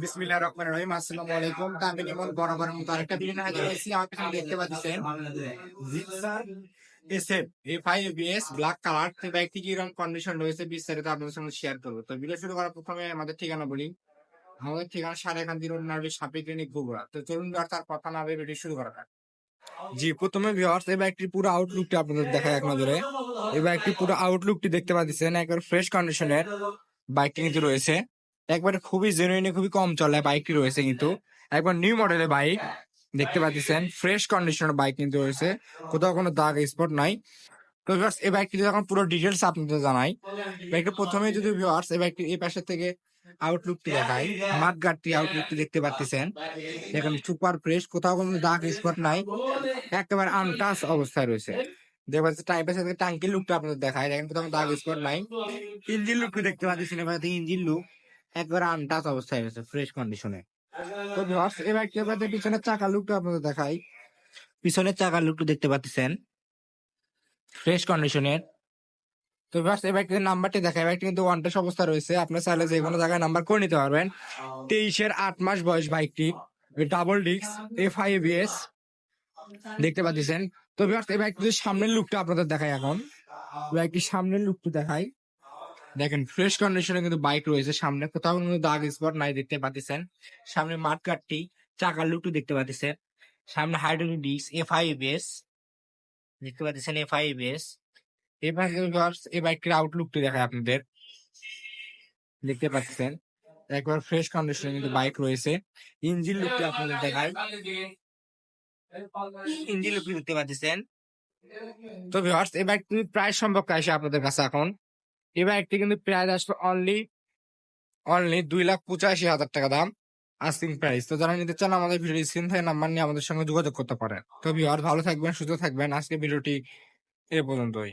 Black কি condition রয়েছে আপনাদের সঙ্গে শেয়ার করব। শুরু করার প্রথমে আমাদের ঠিকানা বলি। আমাদের ঠিকানা সাড়ে রোড নার্ভি সাপি ক্লিনিক, বগুড়া। তো চলুন তার কথা না ভিডিও শুরু করা জি, প্রথমে পুরো আউটলুকটি আপনাদের দেখায় এক নজরে। এই বাইকটির পুরো আউটলুকটি দেখতে পাচ্ছেন, একবার ফ্রেশ কন্ডিশনের বাইকটি কিন্তু রয়েছে। একবারে খুবই জেনুইনি খুবই কম চলে বাইকটি রয়েছে কিন্তু। একবার নিউ মডেলের বাইক দেখতে পাচ্ছেন। ফ্রেশ কন্ডিশনের বাইক কিন্তু রয়েছে। কোথাও কোনো দাগ স্পট নাই। তো এই বাইকটি যখন পুরো ডিটেলস আপনাদের জানাই বাইকটি প্রথমে যদি ভিউয়ার্স এই বাইকটি এই পাশের থেকে আউটলুকটি দেখাই মাঠ গার্ডটি আউটলুকটি দেখতে পাচ্ছেন। এখন সুপার ফ্রেশ কোথাও কোনো দাগ স্পট নাই। একেবারে আনটাচ অবস্থায় রয়েছে। দেখতে পাচ্ছি সাথে টাঙ্কির লুকটা আপনাদের দেখায় দেখেন, কোথাও দাগ স্পট নাই। ইঞ্জিন লুকটি দেখতে পাচ্ছেন, এবার ইঞ্জিন লুক একবারে আনটাচ অবস্থায় রয়েছে ফ্রেশ কন্ডিশনে তো ভিউয়ার্স এবার কি এবার পিছনের চাকার লুকটা আপনাদের দেখাই। পিছনের চাকার লুকটা দেখতে পাচ্ছেন। ফ্রেশ কন্ডিশনের তো ভিউয়ার্স এবার কিন্তু নাম্বারটি দেখাই। এবার কিন্তু ওয়ান অবস্থা রয়েছে। আপনার চাইলে যে কোনো জায়গায় নাম্বার করে নিতে পারবেন। তেইশের আট মাস বয়স বাইকটি double disc F I BS দেখতে পাচ্ছেন। তো ভিউয়ার্স এই বাইকটির সামনের লুকটা আপনাদের দেখাই এখন। বাইকটির সামনের লুকটা দেখাই। দেখেন ফ্রেশ কন্ডিশনে কিন্তু বাইক রয়েছে সামনে। কোথাও কিন্তু দাগ স্পট নাই দেখতে পাচ্ছেন। সামনে মাঠ কাটটি চাকার লুকটু দেখতে পাচ্ছেন। সামনে hydraulic disc F I BS দেখতে পাচ্ছেন এফ আই বিএস এবার এই বাইকটির আউটলুকটি দেখায় আপনাদের। দেখতে পাচ্ছেন, একবার ফ্রেশ কন্ডিশনে কিন্তু বাইক রয়েছে। ইঞ্জিন লুকটি আপনাদের দেখায়। ইঞ্জিন লুকটি দেখতে পাচ্ছেন। তো ভিউয়ার্স এই বাইকটি প্রায় সম্পর্কে আসে আপনাদের কাছে এখন। এই বাইকটি কিন্তু প্রাইস আসবে অনলি অনলি দুই লাখ পঁচাশি হাজার টাকা দাম আস্কিং প্রাইস তো যারা নিতে চান আমাদের ভিডিও স্ক্রিন থেকে নাম্বার নিয়ে আমাদের সঙ্গে যোগাযোগ করতে পারেন। তো ভিউয়ার ভালো থাকবেন, সুস্থ থাকবেন। আজকে ভিডিওটি এ পর্যন্তই।